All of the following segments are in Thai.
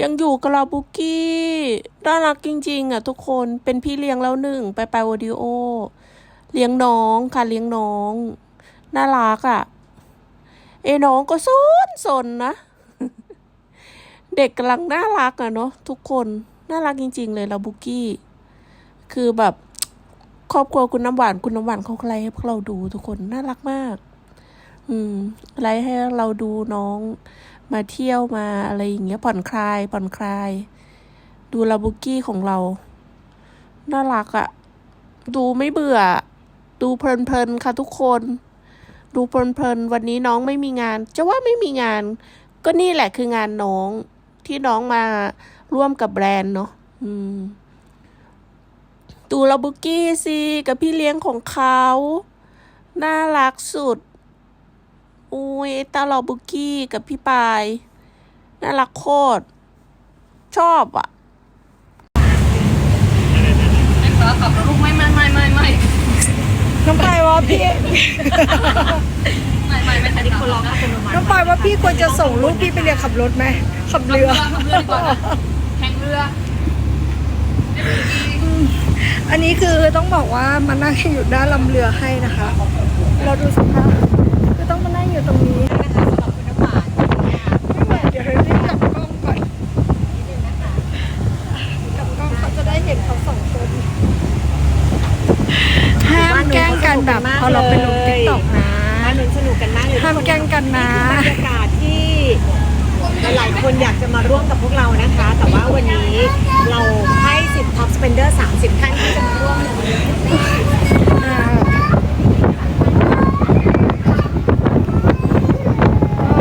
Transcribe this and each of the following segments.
ยังอยู่กับเราบุกี้น่ารักจริง ๆ อะ ทุกคนเป็นพี่เลี้ยงแล้วหนึ่งไปไปโอดิโอ เลี้ยงน้องค่ะเลี้ยงน้องน่ารักอะ เอ้น้องก็ซนสนนะ เด็กกำลังน่ารักอะเนาะทุกคนน่ารักจริง ๆ เลยเราบุกกี้ คือแบบครอบครัวคุณน้ำหวานคุณน้ำหวานเขาไลฟ์ให้พวกเราดูทุกคนน่ารักมาก อืมไลฟ์ให้เราดูน้อง มาเที่ยวมาอะไรอย่างเงี้ยผ่อนคลาย ผ่อนคลาย ดูลาบุกี้ของเรา น่ารักอะดูไม่เบื่อ ดูเพลินๆค่ะทุกคน ดูเพลินๆวันนี้น้องไม่มีงาน จะว่าไม่มีงาน ก็นี่แหละคืองานน้องที่น้องมาร่วมกับแบรนด์เนาะอืมดูลาบุกี้สิกับพี่เลี้ยงของเขา น่ารักสุด อุ้ยตาลาบุกี้กับพี่ปายน่ารักโคตร ชอบอะขับรถลูกไม่ไม่ไม่ไม่ไม่น้องปายว่าพี่ ไม่ไม่ไม่อันนี้คนร้องอัตโนน้องปายว่าพี่ควรจะส่งลูกพี่ไปเรียนขับรถไหมขับเรือขับเรือดีกว่าแข่งเรืออันนี้คือต้องบอกว่ามานั่งอยู่ด้านลำเรือให้นะคะ เราดูสภาพ ต้องมานั่งอยู่ตรงนี้นะคะสำหรับคุณน้ำหวานไม่ไหวเดี๋ยวรารีบกลับกล้องก่อนกลับกล้องเขาจะได้เห็นเขาสองคนห้ามแกล้งกันแบบพอเราไปลงติ๊กต็อกนะบ้านนู้นสนุกกันมากเลยห้ามแกล้งกันนะบรรยากาศที่หลายๆคนอยากจะมาร่วมกับพวกเรานะคะ แต่ว่าวันนี้เราให้สิทธิ์ท็อปสเปนเดอร์30ท่านที่จะมาร่วมในวันนี้ อ่า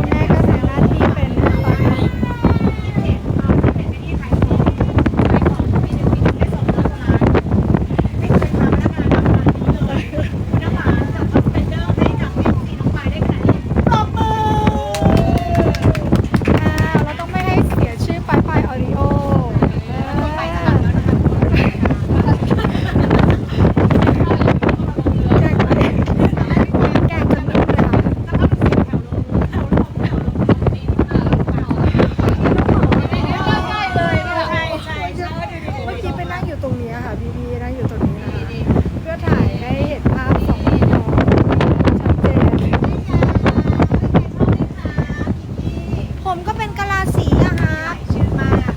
แม่ก็ทำหน้าที่เป็นอ่าเราต้องไม่ให้เสียชื่อปลายปลายออริโอแกล้งไปแกล้งจนลืมเลยค่ะ เมื่อกี้ไปนั่งอยู่ตรงนี้ค่ะพี่พีนั่งอยู่ตรงนี้นะคะเพื่อถ่ายให้เห็นภาพสองพี่น้องชัดเจนผมก็เป็นกะลาสีอะฮะชื่อมาก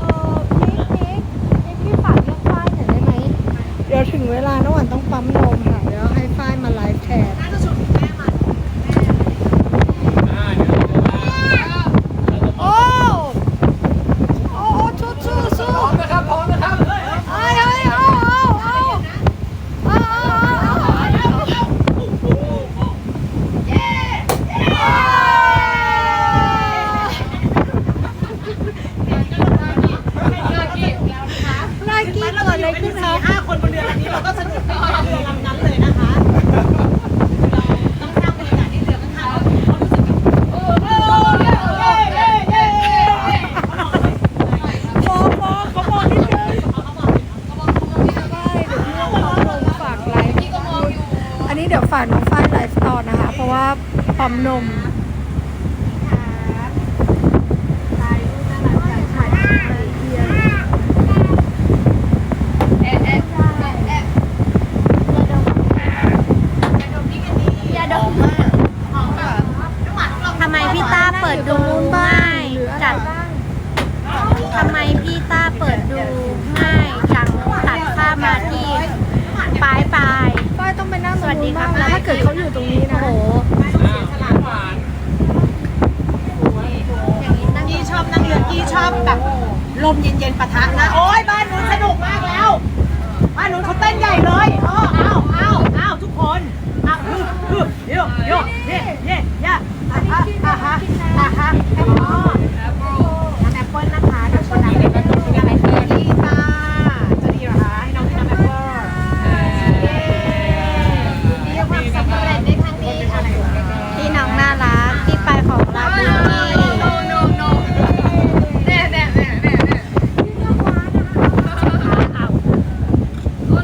เออพี่พี่พี่พี่ฝากเรื่องฝ้ายหน่อยได้ไหม เวถึงเวลาน้องหวานต้องปั๊มนมค่ะเดี๋ยวให้ฝ้ายมาไลฟ์แทน โอ้ โอ้สู้สู้สู้พร้อมนะครับ พร้อมนะครับเอ้ยเอ้ยเอาเอาเอาเอาเอา น่ากี้เกิดอะไรขึ้นคะห้าคนบนเรือลำนี้เราก็สนุกไปกับเรือลำนั้นเลยนะคะต้องสร้างบรรยากาศให้เรือข้างๆมองมองเขามองนิดนึงได้เดี๋ยวพี่ต้องปั๊มนมฝากไลฟ์อันนี้เดี๋ยวฝากน้องฝ้ายไลฟ์ต่อนะคะ เพราะว่าปั๊มนม ทำไมพี่ต้าเปิดดูง่ายจัดทำไมพี่ต้าเปิดดูง่ายจังตัดข้ามมาที่ปลายปลาย ฝ้ายต้องไปนั่งต ส รงวัสดีนู้นครับ้างนะถ้าเกิดเขาอยู่ตรงนี้นะโอ้โหกี้ชอบนั่งเรือกี้ชอบแบบลมเย็นๆปะทะนะโอ้ยบ้านนู้นสนุกมากแล้วบ้านนู้นเขาเต้นใหญ่เลยเออเอาเอาเอาทุกคนเอาฮึฮึโยโยเย่เย่ย่อะฮะอะฮะอะฮะอ๋อน้ำแอปเปิ้ลนะคะเดี๋ยวชวนน้ำแอปเปิ้ลน้ำแอปเปิ้ลนี่ตาจะดีเหรอคะให้น้องกินน้ำแอปเปิ้ลเย้เรียกว่าสำเร็จในครั้งนี้อะไรวะ พี่น้องน่ารักพี่ปลายของเราบุ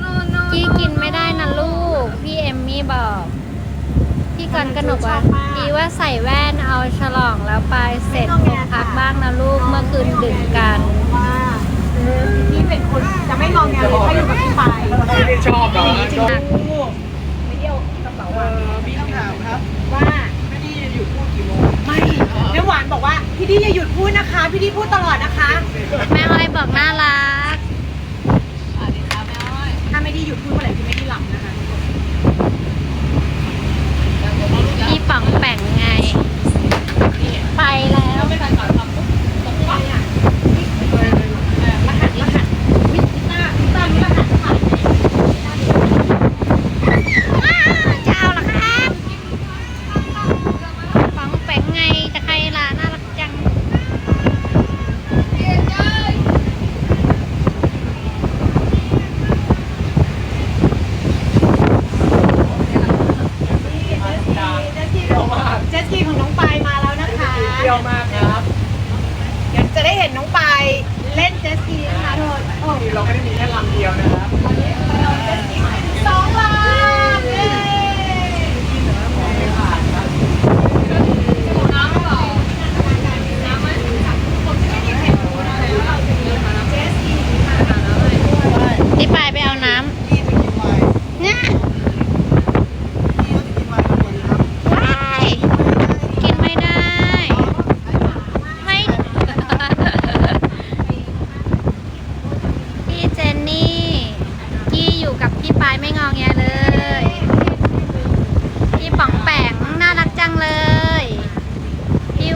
กี้กี้กินไม่ได้นะลูก พี่เอมมี่บอก พี่กันก็ หนกว่าดีว่าใส่แว่นเอาฉลองแล้วไปเสร็จคงพักบ้างนะลูกเมื่อคืนดึกกันว่าเออพี่เป็นคนจะไม่งองแงเลยถ้าอยู่กับพี่ไปไม่ได้ชอบเหรอจริงๆไม่เดียวกระเป๋าอะมีคำถามครับ ว่าไม่ได้หยุดพูดกี่โมงไม่น้ำหวานบอกว่าพี่ดีอย่าหยุดพูดนะคะ พี่ดีพูดตลอดนะคะ แม่อ้อยบอกน่ารัก ถ้าไม่ได้หยุดพูดเมื่อไหร่พี่ไม่ได้หลับนะคะ พี่ป๋องแป่งไง ไปแล้ว รหัสรหัสวิจิต้าพิต้ามีรหัสค่ะ จะเอาเหรอครับป๋องแป่งไงจะใครล่ะน่ารักจัง เจสกีเจสกีของน้องปายมาแล้วนะคะ เที่ยวมากครับ เดี๋ยวจะได้เห็นน้องปายเีนะคะโดนโอ้ที่เราไม่ได้มีแค่ลำเดียวนะครับ สองลำเย้เจสกี พี่ปายไปเอาน้ำเนี่ยว้ายกินไม่ได้ ไม่ พี่เจนนี่ที่อยู่กับพี่ปายไม่งองแงเลย พี่ป๋องแปงน่ารักจังเลย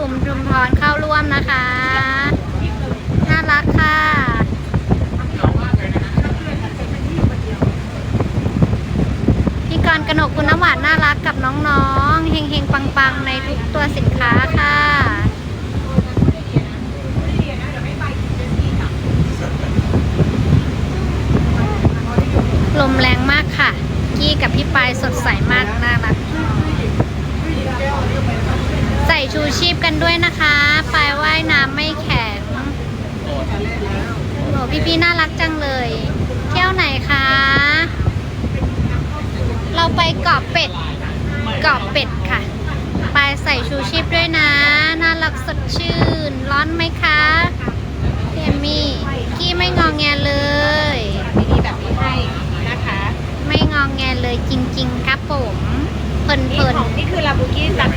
พี่มจุมพรเข้าร่วมนะคะ น่ารักค่ะพี่กรกนกคุณน้ำหวานน่ารักกับน้องๆเฮงๆ ปังๆ ในทุกตัวสินค้าค่ะลมแรงมากค่ะ กี้กับพี่ปายสดใสมากน่ารัก ใส่ชูชีพกันด้วยนะคะปายว่ายน้ำไม่แข็งโหพี่ๆน่ารักจังเลย เที่ยวไหนคะ เราไปเกาะเป็ดเกาะเป็ดค่ะไปใส่ชูชีพด้วยนะ น่ารักสดชื่น ร้อนไหมคะพี่เอมมี่กี้ไม่งองแงเลยดีแบบนี้ให้นะคะ ไม่งองแงเลยจริง ๆ ครับผมเพลินนี่เพลินของนี่คือลาบูกี้จาก